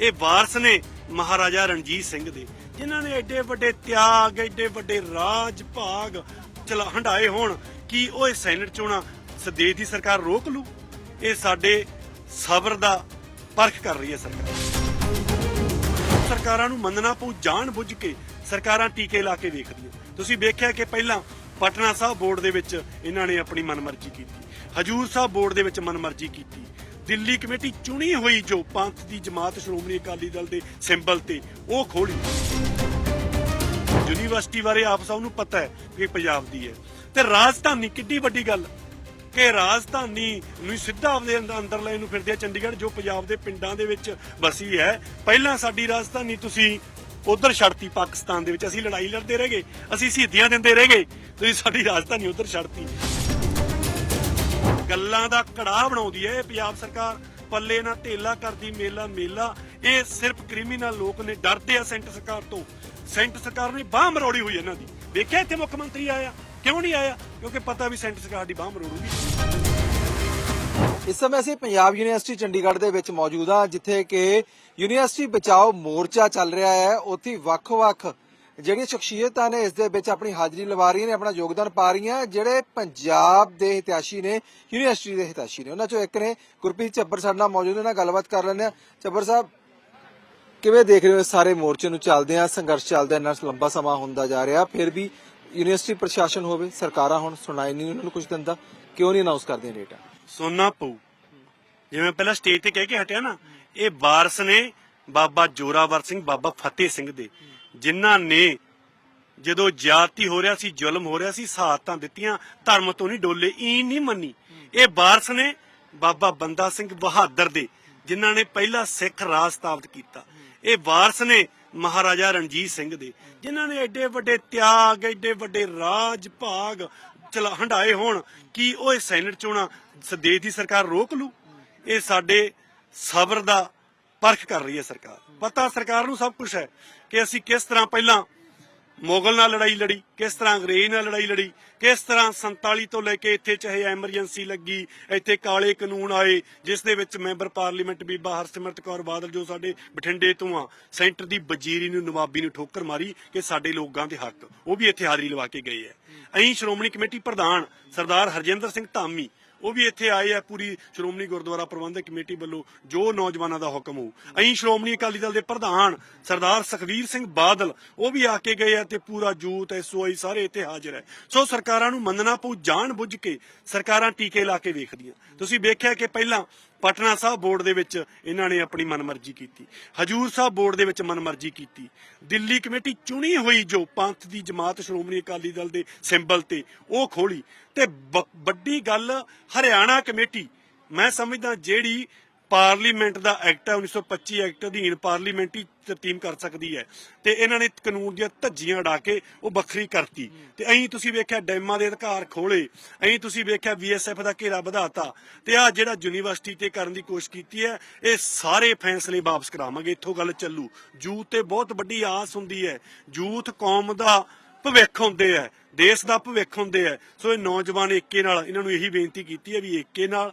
ਇਹ ਵਾਰਸ ਨੇ ਮਹਾਰਾਜਾ ਰਣਜੀਤ ਸਿੰਘ ਦੇ, ਜਿਨ੍ਹਾਂ ਨੇ ਐਡੇ ਵੱਡੇ ਤਿਆਗ, ਐਡੇ ਵੱਡੇ ਰਾਜ ਭਾਗ ਚਲਾ ਹੰਡਾਏ ਹੋਣ ਕੀ ਉਹ ਇਹ ਸੈਨੇਟ ਚੋਣਾਂ ਸਦੇਸ਼ ਦੀ ਸਰਕਾਰ ਰੋਕ ਲੂ। ਇਹ ਸਾਡੇ ਸਬਰ ਦਾ ਪਰਖ ਕਰ ਰਹੀ ਹੈ ਸਰਕਾਰ। ਸਰਕਾਰਾਂ ਨੂੰ ਮੰਨਣਾ ਪਊ ਜਾਣ ਬੁੱਝ ਕੇ ਸਰਕਾਰਾਂ ਟੀਕੇ ਲਾ ਕੇ ਵੇਖਦੀਆਂ। ਤੁਸੀਂ ਵੇਖਿਆ ਕਿ ਪਹਿਲਾਂ ਪਟਨਾ ਸਾਹਿਬ ਬੋਰਡ ਦੇ ਵਿੱਚ ਇਹਨਾਂ ਨੇ ਆਪਣੀ ਮਨਮਰਜ਼ੀ ਕੀਤੀ। ਹਜੂਰ ਸਾਹਿਬ ਬੋਰਡ ਦੇ ਵਿੱਚ ਮਨਮਰਜ਼ੀ ਕੀਤੀ। ਦਿੱਲੀ ਕਮੇਟੀ ਚੁਣੀ ਹੋਈ ਜੋ ਪੰਥ ਦੀ ਜਮਾਤ ਸ਼੍ਰੋਮਣੀ ਅਕਾਲੀ ਦਲ ਦੇ ਸਿੰਬਲ ਤੇ ਉਹ ਖੋਲੀ। ਯੂਨੀਵਰਸਿਟੀ ਬਾਰੇ ਆਪ ਸਭ ਨੂੰ ਪਤਾ ਹੈ ਕਿ ਪੰਜਾਬ ਦੀ ਹੈ। ਤੇ ਰਾਜਧਾਨੀ ਕਿੱਡੀ ਵੱਡੀ ਗੱਲ। ਕਿ ਰਾਜਧਾਨੀ ਨੂੰ ਸਿੱਧਾ ਆਪਦੇ ਅੰਦਰ- ਅੰਦਰ ਲੈ ਨੂੰ ਫਿਰਦੇ ਆ ਚੰਡੀਗੜ੍ਹ, ਜੋ ਪੰਜਾਬ ਦੇ ਪਿੰਡਾਂ ਦੇ ਵਿੱਚ ਵਸੀ ਹੈ। ਪਹਿਲਾਂ ਸਾਡੀ ਰਾਜਧਾਨੀ ਤੁਸੀਂ ਉਧਰ ਛੱਡਤੀ ਪਾਕਿਸਤਾਨ ਦੇ ਵਿੱਚ। ਅਸੀਂ ਲੜਾਈ ਲੜਦੇ ਰਹਿ ਗਏ। ਅਸੀਂ ਸ਼ਹੀਦੀਆਂ ਦਿੰਦੇ ਰਹਿ ਗਏ। ਤੁਸੀਂ ਸਾਡੀ ਰਾਜਧਾਨੀ ਉਧਰ ਛੱਡਤੀ। ਗੱਲਾਂ ਦਾ ਕੜਾਹ ਬਣਾਉਂਦੀ ਹੈ ਇਹ ਪੰਜਾਬ ਸਰਕਾਰ। ਪੱਲੇ ਨਾ ਢੇਲਾ ਕਰਦੀ, ਮੇਲਾ ਮੇਲਾ। ਇਹ ਸਿਰਫ ਕ੍ਰਿਮੀਨਲ ਲੋਕ ਨੇ ਡਰਦੇ ਆ ਸੈਂਟਰ ਸਰਕਾਰ ਤੋਂ। ਸੈਂਟਰ ਸਰਕਾਰ ਨੇ ਬਾਹ ਮਰੋੜੀ ਹੋਈ ਇਹਨਾਂ ਦੀ। ਵੇਖਿਆ ਇੱਥੇ ਮੁੱਖ ਮੰਤਰੀ ਆਇਆ? ਕਿਉਂ ਨਹੀਂ ਆਇਆ? ਕਿਉਂਕਿ ਪਤਾ ਵੀ ਸੈਂਟਰ ਸਰਕਾਰ ਦੀ ਬਾਹ ਮਰੋੜੂਗੀ। ਇਸ ਸਮੇਂ ਅਸੀਂ ਪੰਜਾਬ ਯੂਨੀਵਰਸਿਟੀ ਚੰਡੀਗੜ੍ਹ ਦੇ ਵਿੱਚ ਮੌਜੂਦ ਹਾਂ, ਜਿੱਥੇ ਕਿ ਯੂਨੀਵਰਸਿਟੀ ਬਚਾਓ ਮੋਰਚਾ ਚੱਲ ਰਿਹਾ ਹੈ। ਉੱਥੇ ਵੱਖ-ਵੱਖ ਜਿਹੜੀਆਂ ਸ਼ਖਸੀਅਤਾਂ ਨੇ ਇਸ ਦੇ ਵਿੱਚ ਆਪਣੀ ਹਾਜ਼ਰੀ ਲਵਾ ਰਹੀਆਂ ਨੇ, ਆਪਣਾ ਯੋਗਦਾਨ ਪਾ ਰਹੀਆਂ, ਜਿਹੜੇ ਪੰਜਾਬ ਦੇ ਹਿਤੈਸ਼ੀ ਨੇ, ਯੂਨੀਵਰਸਿਟੀ ਦੇ ਹਿਤੈਸ਼ੀ ਨੇ, ਉਹਨਾਂ ਚੋਂ ਇੱਕ ਨੇ ਗੁਰਪ੍ਰੀਤ ਚੱਬਰ ਸਾਡੇ ਨਾਲ ਮੌਜੂਦ ਨੇ ਨਾਲ ਗੱਲਬਾਤ ਕਰ ਲੈਂਦੇ ਆ ਚੱਬਰ ਸਾਹਿਬ, ਕਿਵੇਂ ਦੇਖ ਰਹੇ ਹੋ ਸਾਰੇ ਮੋਰਚੇ ਨੂੰ ਚੱਲਦੇ ਆ ਸੰਘਰਸ਼ ਚੱਲਦਾ, ਇੰਨਾ ਲੰਬਾ ਸਮਾਂ ਹੁੰਦਾ ਜਾ ਰਿਹਾ, ਫਿਰ ਵੀ ਯੂਨੀਵਰਸਿਟੀ ਪ੍ਰਸ਼ਾਸਨ ਹੋਵੇ, ਸਰਕਾਰਾਂ ਹੁਣ ਸੁਣਾਈ ਨਹੀਂ, ਉਹਨਾਂ ਨੂੰ ਕੁਝ ਦਿੰਦਾ, ਕਿਉਂ ਨਹੀਂ ਅਨਾਉਂਸ ਕਰਦੀਆਂ ਡੇਟਾ ਸੋਨਾ ਪਊ। ਜਿਵੇਂ ਪਹਿਲਾਂ ਸਟੇਜ ਤੇ ਕਹਿ ਕੇ ਹਟਿਆ ਨਾ, ਇਹ ਵਾਰਸ ਨੇ ਬਾਬਾ ਜੋਰਾਵਰ ਸਿੰਘ, ਬਾਬਾ ਫਤਿਹ ਸਿੰਘ ਦੇ। ਜਿਨ੍ਹਾਂ ਨੇ ਜਦੋਂ ਜਾਤੀ ਹੋ ਰਿਹਾ ਸੀ, ਜ਼ੁਲਮ ਹੋ ਰਿਹਾ ਸੀ ਸਹਾਤਾਂ ਦਿੱਤੀਆਂ, ਧਰਮ ਤੋਂ ਨਹੀਂ ਡੋਲੇ ਈਨ ਨਹੀਂ ਮੰਨੀ। ਇਹ ਵਾਰਸ ਨੇ ਬਾਬਾ ਬੰਦਾ ਸਿੰਘ ਬਹਾਦਰ ਦੇ, ਜਿਨ੍ਹਾਂ ਨੇ ਪਹਿਲਾ ਸਿੱਖ ਰਾਜ ਸਥਾਪਿਤ ਕੀਤਾ। ਇਹ ਵਾਰਸ ਨੇ ਮਹਾਰਾਜਾ ਰਣਜੀਤ ਸਿੰਘ ਦੇ, ਜਿਨ੍ਹਾਂ ਨੇ ਐਡੇ ਵੱਡੇ ਤਿਆਗ, ਐਡੇ ਵੱਡੇ ਰਾਜ ਭਾਗ ਚਲਾ ਹੰਡਾਏ ਹੋਣ, ਕੀ ਉਹ ਇਹ ਸੈਨੇਟ ਚੋਣਾਂ ਸਦੇਸ਼ ਦੀ ਸਰਕਾਰ ਰੋਕ ਲੂ? ਇਹ ਸਾਡੇ ਸਬਰ ਦਾ ਪਰਖ ਕਰ ਰਹੀ ਹੈ ਸਰਕਾਰ। ਪਤਾ ਸਰਕਾਰ ਨੂੰ ਸਭ ਕੁਝ ਹੈ ਕਿ ਅਸੀਂ ਕਿਸ ਤਰ੍ਹਾਂ ਪਹਿਲਾਂ ਮੁਗਲ ਨਾਲ ਲੜਾਈ ਲੜੀ, ਕਿਸ ਤਰ੍ਹਾਂ ਅੰਗਰੇਜ਼ ਨਾਲ ਲੜਾਈ ਲੜੀ, ਕਿਸ ਤਰ੍ਹਾਂ 47 ਤੋਂ ਲੈ ਕੇ ਇੱਥੇ ਚਾਹੇ ਐਮਰਜੈਂਸੀ ਲੱਗੀ, ਇੱਥੇ ਕਾਲੇ ਕਾਨੂੰਨ ਆਏ, ਜਿਸ ਦੇ ਵਿੱਚ ਮੈਂਬਰ ਪਾਰਲੀਮੈਂਟ ਬੀਬਾ ਹਰਸਿਮਰਤ ਕੌਰ ਬਾਦਲ ਜੋ ਸਾਡੇ ਬਠਿੰਡੇ ਤੋਂ ਆ, ਸੈਂਟਰ ਦੀ ਵਜ਼ੀਰੀ ਨੂੰ, ਨਵਾਬੀ ਨੂੰ ਠੋਕਰ ਮਾਰੀ ਕਿ ਸਾਡੇ ਲੋਕਾਂ ਦੇ ਹੱਕ, ਉਹ ਵੀ ਇੱਥੇ ਹਾਜ਼ਰੀ ਲਵਾ ਕੇ ਗਏ ਐ ਅਹੀਂ ਸ਼੍ਰੋਮਣੀ ਕਮੇਟੀ ਪ੍ਰਧਾਨ ਸਰਦਾਰ ਹਰਜਿੰਦਰ ਸਿੰਘ ਧਾਮੀ ਉਹ ਵੀ ਇੱਥੇ ਆਏ ਆ ਪੂਰੀ ਸ਼੍ਰੋਮਣੀ ਗੁਰਦੁਆਰਾ ਪ੍ਰਬੰਧਕ ਕਮੇਟੀ ਵੱਲੋਂ, ਜੋ ਨੌਜਵਾਨਾਂ ਦਾ ਹੁਕਮ ਹੋ ਅਹੀਂ ਸ਼੍ਰੋਮਣੀ ਅਕਾਲੀ ਦਲ ਦੇ ਪ੍ਰਧਾਨ ਸਰਦਾਰ ਸੁਖਵੀਰ ਸਿੰਘ ਬਾਦਲ, ਉਹ ਵੀ ਆ ਕੇ ਗਏ ਆ ਤੇ ਪੂਰਾ ਜੂਤ ਐਸਓਆਈ ਸਾਰੇ ਇੱਥੇ ਹਾਜ਼ਰ ਹੈ। ਸੋ ਸਰਕਾਰਾਂ ਨੂੰ ਮੰਨਣਾ ਪਊ ਜਾਣ ਬੁੱਝ ਕੇ ਸਰਕਾਰਾਂ ਟੀਕੇ ਲਾ ਕੇ ਵੇਖਦੀਆਂ। ਤੁਸੀਂ ਵੇਖਿਆ ਕਿ ਪਹਿਲਾਂ ਪਟਨਾ ਸਾਹਿਬ ਬੋਰਡ ਦੇ ਵਿੱਚ ਇਹਨਾਂ ਨੇ ਆਪਣੀ ਮਨਮਰਜ਼ੀ ਕੀਤੀ। ਹਜੂਰ ਸਾਹਿਬ ਬੋਰਡ ਦੇ ਵਿੱਚ ਮਨਮਰਜ਼ੀ ਕੀਤੀ। ਦਿੱਲੀ ਕਮੇਟੀ ਚੁਣੀ ਹੋਈ ਜੋ ਪੰਥ ਦੀ ਜਮਾਤ ਸ਼੍ਰੋਮਣੀ ਅਕਾਲੀ ਦਲ ਦੇ ਸਿੰਬਲ ਤੇ ਉਹ ਖੋਲੀ। ਤੇ ਬ- ਵੱਡੀ ਗੱਲ ਹਰਿਆਣਾ ਕਮੇਟੀ, ਮੈਂ ਸਮਝਦਾ ਜਿਹੜੀ ਪਾਰਲੀਮੈਂਟ ਦਾ ਐਕਟ ਹੈ 1925 ਐਕਟ ਅਧੀਨ ਪਾਰਲੀਮੈਂਟਰੀ ਤਰਤੀਬ ਕਰ ਸਕਦੀ ਹੈ। ਤੇ ਇਹਨਾਂ ਨੇ ਕਾਨੂੰਨ ਦੀਆਂ ਧੱਜੀਆਂ ਉਡਾ ਕੇ ਉਹ ਵੱਖਰੀ ਕਰਤੀ। ਤੇ ਅਹੀਂ ਤੁਸੀਂ ਵੇਖਿਆ ਡੈਮਾਂ ਦੇ ਅਧਿਕਾਰ ਖੋਲੇ, ਅਹੀਂ ਤੁਸੀਂ ਵੇਖਿਆ ਬੀਐਸਐਫ ਦਾ ਘੇਰਾ ਵਧਾਤਾ। ਤੇ ਆ ਜਿਹੜਾ ਯੂਨੀਵਰਸਿਟੀ ਤੇ ਕਰਨ ਦੀ ਕੋਸ਼ਿਸ਼ ਕੀਤੀ ਹੈ, ਇਹ ਸਾਰੇ ਫੈਸਲੇ ਵਾਪਸ ਕਰਾਵਾਂਗੇ, ਇੱਥੋਂ ਗੱਲ ਚੱਲੂ। ਜੂਥ ਤੇ ਬਹੁਤ ਵੱਡੀ ਆਸ ਹੁੰਦੀ ਹੈ। ਜੂਥ ਕੌਮ ਦਾ ਭਵਿੱਖ ਹੁੰਦੇ ਆ ਦੇਸ਼ ਦਾ ਭਵਿੱਖ ਹੁੰਦੇ ਆ ਸੋ ਇਹ ਨੌਜਵਾਨ ਏਕੇ ਨਾਲ, ਇਹਨਾਂ ਨੂੰ ਇਹੀ ਬੇਨਤੀ ਕੀਤੀ ਹੈ ਵੀ ਏਕੇ ਨਾਲ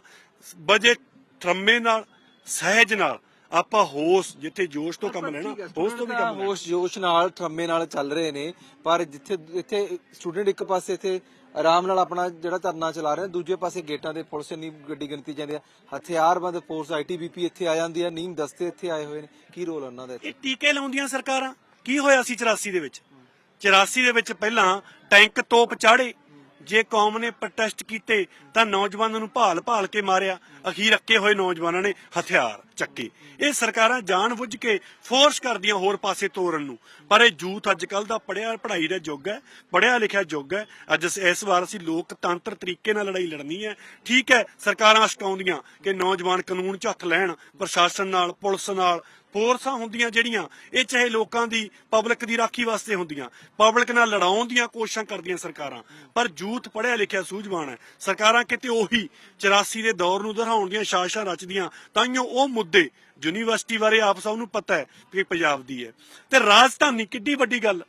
ਬਜੇ ਥਰਮੇ ਨਾਲ ਸਹਿਜ ਨਾਲ ਆਪਾਂ ਹੋਸ਼ ਜਿੱਥੇ ਜੋਸ਼ ਤੋਂ ਕੰਮ ਲੈਣਾ ਹੋਸ਼ ਤੋਂ ਵੀ ਕੰਮ ਲੈਣਾ। ਹੋਸ਼ ਜੋਸ਼ ਨਾਲ ਠਰਮੇ ਨਾਲ ਚੱਲ ਰਹੇ ਨੇ ਪਰ ਜਿੱਥੇ ਇੱਥੇ ਸਟੂਡੈਂਟ ਇੱਕ ਪਾਸੇ ਇੱਥੇ ਆਰਾਮ ਨਾਲ ਆਪਣਾ ਜਿਹੜਾ ਧਰਨਾ ਚਲਾ ਰਹੇ ਨੇ ਦੂਜੇ ਪਾਸੇ ਗੇਟਾਂ ਦੇ ਪੁਲਿਸ ਇੰਨੀ ਗੱਡੀ ਗਿਣਤੀ ਜਾਂਦੀ ਆ ਹਥਿਆਰਬੰਦ ਫੋਰਸ ਆਈਟੀਬੀਪੀ ਇੱਥੇ ਆ ਜਾਂਦੀ ਆ ਨੀਮ ਦਸਤੇ ਇੱਥੇ ਆਏ ਹੋਏ ਨੇ ਕੀ ਰੋਲ ਉਹਨਾਂ ਦਾ ਇੱਥੇ? ਇਹ ਟੀਕੇ ਲਾਉਂਦੀਆਂ ਸਰਕਾਰਾਂ ਕੀ ਹੋਇਆ ਸੀ 84 ਦੇ ਵਿੱਚ? 84 ਦੇ ਵਿੱਚ ਪਹਿਲਾਂ ਟੈਂਕ ਤੋਪ ਚਾੜੇ ਜੇ ਕੌਮ ਨੇ ਪ੍ਰੋਟੈਸਟ ਕੀਤੇ, ਤਾਂ ਨੌਜਵਾਨਾਂ ਨੂੰ ਭਾਲ ਭਾਲ ਕੇ ਮਾਰਿਆ। ਅਖੀਰ ਅੱਕੇ ਹੋਏ ਨੌਜਵਾਨਾਂ ਨੇ ਹਥਿਆਰ ਚੱਕੇ। ਇਹ ਸਰਕਾਰਾਂ ਜਾਣਬੁੱਝ ਕੇ ਫੋਰਸ ਕਰਦੀਆਂ ਹੋਰ ਪਾਸੇ ਤੋਰਨ ਨੂੰ। ਪਰ ਇਹ ਜੂਥ ਅੱਜ ਕੱਲ ਦਾ ਪੜਿਆ ਪੜ੍ਹਾਈ ਦਾ ਯੁੱਗ ਹੈ ਪੜਿਆ ਲਿਖਿਆ ਯੁੱਗ ਹੈ। ਅੱਜ ਇਸ- ਵਾਰ ਅਸੀਂ ਲੋਕਤੰਤਰ ਤਰੀਕੇ ਨਾਲ ਲੜਾਈ ਲੜਨੀ ਹੈ। ਠੀਕ ਹੈ, ਸਰਕਾਰਾਂ ਅਸ਼ਕਾਉਂਦੀਆਂ ਕਿ ਨੌਜਵਾਨ ਕਾਨੂੰਨ 'ਚ ਹੱਥ ਲੈਣ, ਪ੍ਰਸ਼ਾਸਨ ਨਾਲ, ਪੁਲਿਸ ਨਾਲ ਫੋਰਸਾਂ ਹੁੰਦੀਆਂ ਜਿਹੜੀਆਂ, ਇਹ ਚਾਹੇ ਲੋਕਾਂ ਦੀ ਪਬਲਿਕ ਦੀ ਰਾਖੀ ਵਾਸਤੇ ਹੁੰਦੀਆਂ ਪਬਲਿਕ ਨਾਲ ਲੜਾਉਣ ਦੀਆਂ ਕੋਸ਼ਿਸ਼ਾਂ ਕਰਦੀਆਂ ਸਰਕਾਰਾਂ। ਪਰ ਜੂਥ ਪੜਿਆ ਲਿਖਿਆ ਸੂਝਵਾਨ ਹੈ। ਸਰਕਾਰਾਂ ਕਿਤੇ ਉਹੀ 84 ਦੇ ਦੌਰ ਨੂੰ ਦੁਹਰਾਉਣ ਦੀਆਂ ਸਾਜ਼ਿਸ਼ਾਂ ਰਚਦੀਆਂ ਤਾਈਓ ਉਹ ਮੁੱਦੇ ਯੂਨੀਵਰਸਿਟੀ ਬਾਰੇ ਆਪ ਸਭ ਨੂੰ ਪਤਾ ਹੈ ਕਿ ਪੰਜਾਬ ਦੀ ਹੈ। ਤੇ ਰਾਜਧਾਨੀ, ਕਿੱਡੀ ਵੱਡੀ ਗੱਲ।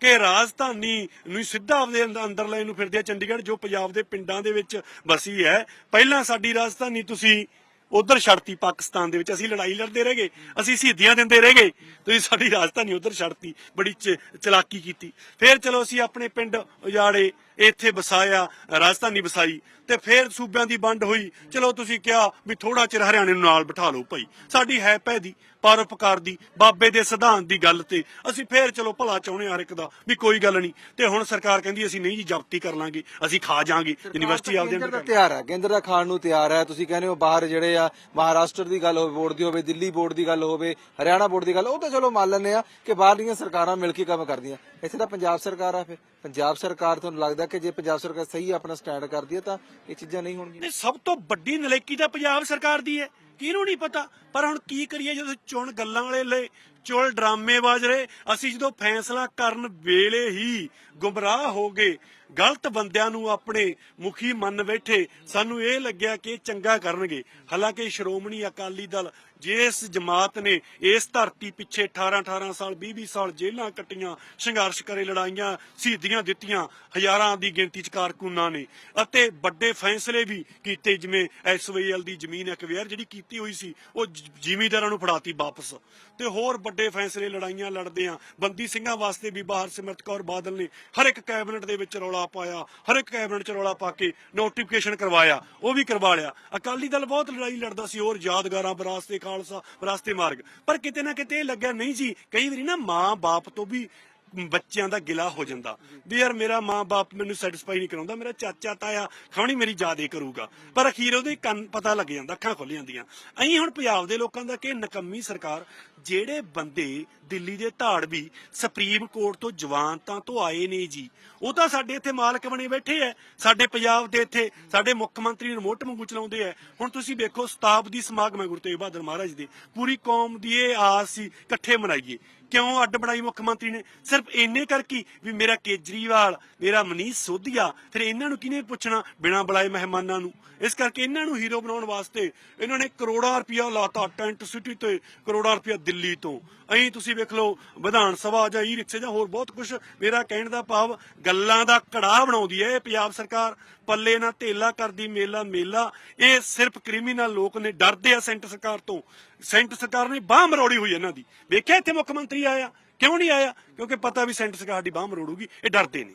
ਕਿ ਰਾਜਧਾਨੀ ਨੂੰ ਸਿੱਧਾ ਆਪਦੇ ਅੰਦਰ ਲੈਣ ਨੂੰ ਫਿਰਦੇ ਆ ਚੰਡੀਗੜ੍ਹ, ਜੋ ਪੰਜਾਬ ਦੇ ਪਿੰਡਾਂ ਦੇ ਵਿੱਚ ਵਸੀ ਹੈ। ਪਹਿਲਾਂ ਸਾਡੀ ਰਾਜਧਾਨੀ ਤੁਸੀਂ ਉਧਰ ਛੱਡਤੀ ਪਾਕਿਸਤਾਨ ਦੇ ਵਿੱਚ। ਅਸੀਂ ਲੜਾਈ ਲੜਦੇ ਰਹਿ ਗਏ। ਅਸੀਂ ਸ਼ਹੀਦੀਆਂ ਦਿੰਦੇ ਰਹਿ ਗਏ। ਤੁਸੀਂ ਸਾਡੀ ਰਾਜਧਾਨੀ ਉਧਰ ਛੱਡਤੀ। ਬੜੀ ਚ- ਚਲਾਕੀ ਕੀਤੀ। ਫਿਰ ਚਲੋ ਅਸੀਂ ਆਪਣੇ ਪਿੰਡ ਉਜਾੜੇ। ਇੱਥੇ ਵਸਾਇਆ ਰਾਜਧਾਨੀ ਵਸਾਈ ਤੇ ਫਿਰ ਸੂਬਿਆਂ ਦੀ ਵੰਡ ਹੋਈ। ਚਲੋ ਤੁਸੀਂ ਕਿਹਾ ਵੀ ਥੋੜਾ ਚਿਰ ਹਰਿਆਣੇ ਨੂੰ ਨਾਲ ਬਿਠਾ ਲਓ ਭਾਈ। ਸਾਡੀ ਹੈ ਪੈ ਦੀ ਪਰਉਪਕਾਰ ਦੀ ਬਾਬੇ ਦੇ ਸਿਧਾਂਤ ਦੀ ਗੱਲ ਤੇ। ਅਸੀਂ ਫੇਰ ਚਲੋ ਭਲਾ ਚਾਹੁੰਦੇ ਹਾਂ ਹਰ ਇੱਕ ਦਾ ਵੀ ਕੋਈ ਗੱਲ ਨਹੀਂ। ਤੇ ਹੁਣ ਸਰਕਾਰ ਕਹਿੰਦੀ ਅਸੀਂ ਨਹੀਂ ਜੀ ਜ਼ਬਤੀ ਕਰ ਲਾਂਗੇ ਅਸੀਂ ਖਾ ਜਾਾਂਗੇ। ਯੂਨੀਵਰਸਿਟੀ ਆਪਦੇ ਅੰਦਰ ਤਿਆਰ ਹੈ ਕੇਂਦਰ ਦਾ ਖਾਣ ਨੂੰ ਤਿਆਰ ਹੈ। ਤੁਸੀਂ ਕਹਿੰਦੇ ਹੋ ਬਾਹਰ ਜਿਹੜੇ ਆ ਮਹਾਰਾਸ਼ਟਰ ਦੀ ਗੱਲ ਹੋਵੇ ਬੋਰਡ ਦੀ ਹੋਵੇ ਦਿੱਲੀ ਬੋਰਡ ਦੀ ਗੱਲ ਹੋਵੇ ਹਰਿਆਣਾ ਬੋਰਡ ਦੀ ਗੱਲ ਉਹ ਤਾਂ ਚਲੋ ਮੰਨ ਲੈਂਦੇ ਆ ਕਿ ਬਾਹਰਲੀਆਂ ਸਰਕਾਰਾਂ ਮਿਲ ਕੇ ਕੰਮ ਕਰਦੀਆਂ। ਇੱਥੇ ਤਾਂ ਪੰਜਾਬ ਸਰਕਾਰ ਆ ਫਿਰ। ਪੰਜਾਬ ਸਰਕਾਰ ਤੁਹਾਨੂੰ ਲੱਗਦਾ ਕਿ ਜੇ ਪੰਜਾਬ ਸਰਕਾਰ ਸਹੀ ਆਪਣਾ ਸਟੈਂਡ ਕਰਦੀ ਹੈ ਤਾਂ ਇਹ ਚੀਜ਼ਾਂ ਨਹੀਂ ਹੋਣਗੀਆਂ? ਨੇ ਸਭ ਤੋਂ ਵੱਡੀ ਨਲੇਕੀ ਤਾਂ ਪੰਜਾਬ ਸਰਕਾਰ ਦੀ ਹੈ। ਕਿਹਨੂੰ ਨਹੀਂ ਪਤਾ? ਪਰ ਹੁਣ ਕੀ ਕਰੀਏ ਜਦੋਂ ਚੁਣ ਗੱਲਾਂ ਵਾਲੇ ਲੈ ਚੁਲ ਡਰਾਮੇਬਾਜ਼ ਰਹੇ, ਅਸੀਂ ਜਦੋਂ ਫੈਸਲਾ ਕਰਨ ਵੇਲੇ ਹੀ ਗੁੰਮਰਾਹ ਹੋ ਗਏ, ਗਲਤ ਬੰਦਿਆਂ ਨੂੰ ਆਪਣੇ ਮੁਖੀ ਮੰਨ ਬੈਠੇ, ਸਾਨੂੰ ਇਹ ਲੱਗਿਆ ਕਿ ਚੰਗਾ ਕਰਨਗੇ। ਹਾਲਾਂਕਿ ਸ਼੍ਰੋਮਣੀ ਅਕਾਲੀ ਦਲ ਜਿਸ ਜਮਾਤ ਨੇ ਇਸ ਧਰਤੀ ਪਿੱਛੇ 18 18 ਸਾਲ 20 20 ਸਾਲ ਜੇਲ੍ਹਾਂ ਕੱਟੀਆਂ, ਸੰਘਰਸ਼ ਕਰੇ ਲੜਾਈਆਂ, ਸ਼ਹੀਦੀਆਂ ਦਿੱਤੀਆਂ, ਹਜ਼ਾਰਾਂ ਦੀ ਗਿਣਤੀ ਚ ਕਾਰਕੁਨਾਂ ਨੇ। ਅਤੇ ਵੱਡੇ ਫੈਸਲੇ ਵੀ ਕੀਤੇ, ਜਿਵੇਂ ਐਸਵਾਈਐਲ ਦੀ ਜ਼ਮੀਨ ਐਕਵਾਇਰ ਜਿਹੜੀ ਕੀਤੀ ਹੋਈ ਸੀ, ਉਹ ਜ਼ਿਮੀਂਦਾਰਾਂ ਨੂੰ ਫੜਾਤੀ ਵਾਪਸ। ਤੇ ਹੋਰ ਵੱਡੇ ਫੈਸਲੇ, ਲੜਾਈਆਂ ਲੜਦੇ ਆ। ਬੰਦੀ ਸਿੰਘਾਂ ਵਾਸਤੇ ਵੀ ਬਾਹਰ ਸਿਮਰਤ ਕੌਰ ਬਾਦਲ ਨੇ ਹਰ ਇੱਕ ਕੈਬਨਿਟ ਦੇ ਵਿੱਚ ਰੌਲਾ ਪਾਇਆ, ਹਰ ਇੱਕ ਕੈਬਨਿਟ ਚ ਰੌਲਾ ਪਾ ਕੇ ਨੋਟੀਫਿਕੇਸ਼ਨ ਕਰਵਾਇਆ, ਉਹ ਵੀ ਕਰਵਾ ਲਿਆ। ਅਕਾਲੀ ਦਲ ਬਹੁਤ ਲੜਾਈ ਲੜਦਾ ਸੀ, ਹੋਰ ਯਾਦਗਾਰਾਂ ਬਰਾਸਤੇ ਖਾਲਸਾ, ਵਿਰਾਸਤੇ ਮਾਰਗ। ਪਰ ਕਿਤੇ ਨਾ ਕਿਤੇ ਇਹ ਲੱਗਿਆ ਨਹੀਂ ਜੀ, ਕਈ ਵਾਰੀ ਨਾ ਮਾਂ ਬਾਪ ਤੋਂ ਵੀ ਬੱਚਿਆਂ ਦਾ ਗਿਲਾ ਹੋ ਜਾਂਦਾ। ਵੀ ਯਾਰ ਮੇਰਾ ਮਾਂ-ਬਾਪ ਮੈਨੂੰ ਸੈਟੀਸਫਾਈ ਨਹੀਂ ਕਰਾਉਂਦਾ, ਮੇਰਾ ਚਾਚਾ, ਤਾਇਆ ਖਾਣੀ ਮੇਰੀ ਯਾਦੇ ਕਰੂਗਾ। ਪਰ ਅਖੀਰ ਉਹਦੇ ਕੰਨ ਪਤਾ ਲੱਗ ਜਾਂਦਾ, ਅੱਖਾਂ ਖੁੱਲ ਜਾਂਦੀਆਂ। ਅਹੀਂ ਹੁਣ ਪੰਜਾਬ ਦੇ ਲੋਕਾਂ ਦਾ ਕਿ ਨਕੰਮੀ ਸਰਕਾਰ ਜਿਹੜੇ ਬੰਦੇ ਦਿੱਲੀ ਦੇ ਧਾੜ ਵੀ ਸੁਪਰੀਮ ਕੋਰਟ ਤੋਂ ਜਵਾਨਤਾਂ ਤੋਂ ਆਏ ਨੇ ਜੀ, ਉਹ ਤਾਂ ਸਾਡੇ ਇੱਥੇ ਮਾਲਕ ਬਣੇ ਬੈਠੇ ਐ। ਸਾਡੇ ਪੰਜਾਬ ਦੇ ਇੱਥੇ ਸਾਡੇ ਮੁੱਖ ਮੰਤਰੀ ਰਿਮੋਟ ਵਾਂਗੂ ਚਲਾਉਂਦੇ ਐ। ਹੁਣ ਤੁਸੀਂ ਵੇਖੋ ਸਤਾਬਦੀ ਸਮਾਗਮ ਹੈ ਗੁਰੂ ਤੇਗ ਬਹਾਦਰ ਮਹਾਰਾਜ ਦੇ। ਪੂਰੀ ਕੌਮ ਦੀ ਇਹ ਆਸ ਸੀ, ਇਕੱਠੇ ਮਨਾਈਏ। ਕਿਉਂ ਅੱਡ ਬਣਾਈ ਮੁੱਖ ਮੰਤਰੀ ਨੇ? ਸਿਰਫ ਇੰਨੇ ਕਰਕੇ ਵੀ ਮੇਰਾ ਕੇਜਰੀਵਾਲ, ਮੇਰਾ ਮਨੀਸ਼ ਸੋਧੀਆ, ਫਿਰ ਇਹਨਾਂ ਨੂੰ ਕਿਹਨੇ ਪੁੱਛਣਾ ਬਿਨਾਂ ਬੁਲਾਏ ਮਹਿਮਾਨਾਂ ਨੂੰ? ਇਸ ਕਰਕੇ ਇਹਨਾਂ ਨੂੰ ਹੀਰੋ ਬਣਾਉਣ ਵਾਸਤੇ ਇਹਨਾਂ ਨੇ ਕਰੋੜਾਂ ਰੁਪਇਆ ਲਾਤਾ ਟੈਂਟ ਸਿਟੀ ਤੇ, ਕਰੋੜਾਂ ਰੁਪਇਆ ਦਿੱਲੀ ਤੋਂ। ਅਹੀਂ ਤੁਸੀਂ ਵੇਖ ਲਓ, ਵਿਧਾਨ ਸਭਾ ਜਾਂ ਈ ਰਿਕਸ਼ੇ ਜਾਂ ਹੋਰ ਬਹੁਤ ਕੁਝ ਮੇਰਾ ਕਹਿਣ ਦਾ ਭਾਵ ਗੱਲਾਂ ਦਾ ਕੜਾਹ ਬਣਾਉਂਦੀ ਹੈ ਇਹ ਪੰਜਾਬ ਸਰਕਾਰ। ਪੱਲੇ ਨਾ ਧੇਲਾ ਕਰਦੀ, ਮੇਲਾ ਮੇਲਾ। ਇਹ ਸਿਰਫ ਕ੍ਰਿਮੀਨਲ ਲੋਕ ਨੇ, ਡਰਦੇ ਆ ਸੈਂਟਰ ਸਰਕਾਰ ਤੋਂ। ਸੈਂਟਰ ਸਰਕਾਰ ਨੇ ਬਾਹ ਮਰੋੜੀ ਹੋਈ ਇਹਨਾਂ ਦੀ। ਵੇਖਿਆ ਇੱਥੇ ਮੁੱਖ ਮੰਤਰੀ ਆਇਆ? ਕਿਉਂ ਨਹੀਂ ਆਇਆ? ਕਿਉਂਕਿ ਪਤਾ ਵੀ ਸੈਂਟਰ ਸਰਕਾਰ ਦੀ ਬਾਹ ਮਰੋੜੂਗੀ, ਇਹ ਡਰਦੇ ਨੇ।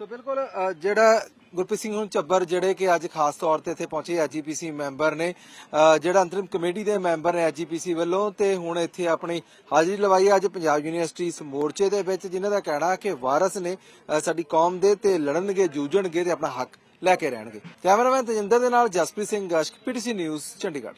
ਸੋ ਬਿਲਕੁਲ ਜਿਹੜਾ ਗੁਰਪ੍ਰੀਤ ਸਿੰਘ ਹੁਣ ਚੱਬਰ ਜਿਹੜੇ ਕਿ ਅੱਜ ਖਾਸ ਤੌਰ ਤੇ ਇੱਥੇ ਪਹੁੰਚੇ ਐਜੀਪੀਸੀ ਮੈਂਬਰ ਨੇ ਅ, ਜਿਹੜਾ ਅੰਤਰਿਮ ਕਮੇਟੀ ਦੇ ਮੈਂਬਰ ਨੇ ਐਜੀਪੀਸੀ ਵੱਲੋਂ ਤੇ ਹੁਣ ਇੱਥੇ ਆਪਣੀ ਹਾਜ਼ਰੀ ਲਵਾਈ ਅੱਜ ਪੰਜਾਬ ਯੂਨੀਵਰਸਿਟੀ ਇਸ ਮੋਰਚੇ ਦੇ ਵਿੱਚ ਜਿਨ੍ਹਾਂ ਦਾ ਕਹਿਣਾ ਕਿ ਵਾਰਸ ਨੇ ਸਾਡੀ ਕੌਮ ਦੇ ਤੇ ਲੜਨਗੇ ਜੂਝਣਗੇ ਤੇ ਆਪਣਾ ਹੱਕ ਲੈ ਕੇ ਰਹਿਣਗੇ। ਕੈਮਰਾਮੈਨ ਤਜਿੰਦਰ ਦੇ ਨਾਲ ਜਸਪ੍ਰੀਤ ਸਿੰਘ ਗਸ਼ਕ ਪੀਟੀਸੀ ਨਿਊਜ਼ ਚੰਡੀਗੜ੍ਹ।